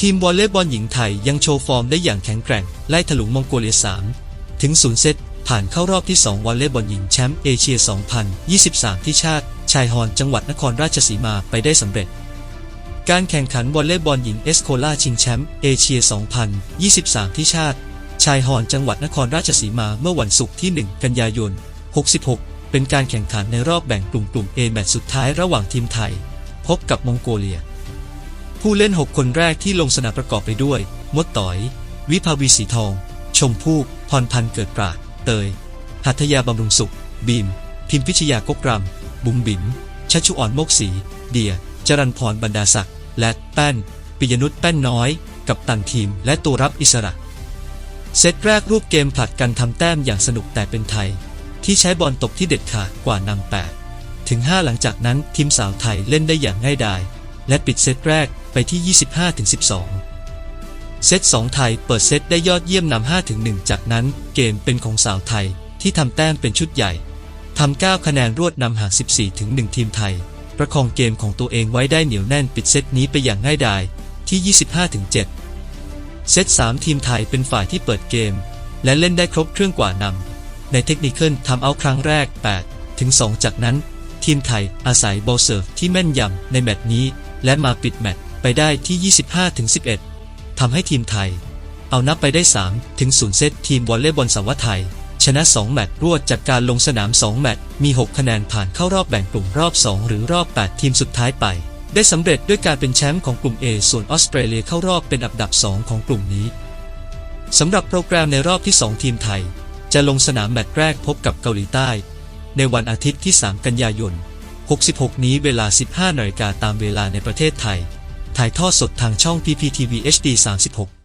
ทีมวอลเลย์บอลหญิงไทยยังโชว์ฟอร์มได้อย่างแข็งแกร่ง ไล่ถลุงมองโกเลีย 3 ถึง 0 เซต ผ่านเข้ารอบที่ 2 วอลเลย์บอลหญิงแชมป์เอเชีย 2023 ที่ชาติ ชายฮอนจังหวัดนครราชสีมาไปได้สำเร็จ การแข่งขันวอลเลย์บอลหญิงเอสโคล่าชิงแชมป์เอเชีย 2023 ที่ชาติ ชายฮอนจังหวัดนครราชสีมาเมื่อวันศุกร์ที่ 1 กันยายน 66 เป็นการแข่งขันในรอบแบ่งกลุ่มกลุ่ม A แมตช์สุดท้ายระหว่างทีมไทย พบกับมองโกเลีย ผู้เล่น 6 คนแรกที่ลงสนามประกอบไปด้วย มดต๋อย วิภาวีสีทอง ชมพู่พรพันธ์เกิดปราดเตย หัตถยาบำรุงสุข บีม พิมพิชยากกรำบุ๋มบิ๋มชัชชุอ่อนโมกศรีเดีย จรันพรบรรดาศักดิ์ และแป้น ปิยนุชแป้นน้อย กับตันทีม และตัวรับอิสระ เซตแรกรูปเกมผลัดกันทำแต้มอย่างสนุกแต่เป็นไทย ที่ใช้บอลตกที่เด็ดขาดกว่านำแปดถึง 5 หลังจากนั้นทีมสาวไทยเล่นได้อย่างง่ายดาย และปิดเซตแรกไปที่ 25-12 เซต2ไทยเปิดเซตได้ยอดเยี่ยมนำ5-1 จากนั้นเกมเป็นของสาวไทยที่ทำแต้มเป็นชุดใหญ่ทำ9คะแนนรวดนำห่าง14-1 ทีมไทย ประคองเกมของตัวเองไว้ได้เหนียวแน่นปิดเซตนี้ไปอย่างง่ายดายที่ 25-7 เซต3ทีมไทยเป็นฝ่ายที่เปิดเกม และเล่นได้ครบเครื่องกว่านำในเทคนิคทำเอาครั้งแรก8ถึง2จากนั้น ทีมไทยอาศัยบอลเซิร์ฟที่แม่นยำในแมตช์นี้ และมาปิดแมตช์ไปได้ที่ 25-11 ทำให้ทีมไทย เอานับไปได้3ถึง0เซตทีมวอลเลย์บอลสาวไทย ชนะ 2 แมตช์รวดจากการลงสนาม 2 แมตช์มี 6 คะแนนผ่านเข้ารอบแบ่งกลุ่มรอบ 2 หรือรอบ 8 ทีมสุดท้ายไป ได้สำเร็จด้วยการเป็นแชมป์ของกลุ่ม A ส่วนออสเตรเลียเข้ารอบเป็นอันดับ 2 ของกลุ่มนี้สำหรับโปรแกรมในรอบที่ 2 ทีมไทย จะลงสนามแมตช์แรกพบกับเกาหลีใต้ ในวันอาทิตย์ที่ 3 กันยายน 66นี้เวลา 15นาฬิกาตามเวลาในประเทศไทย ถ่ายทอดสดทางช่อง PPTV HD 36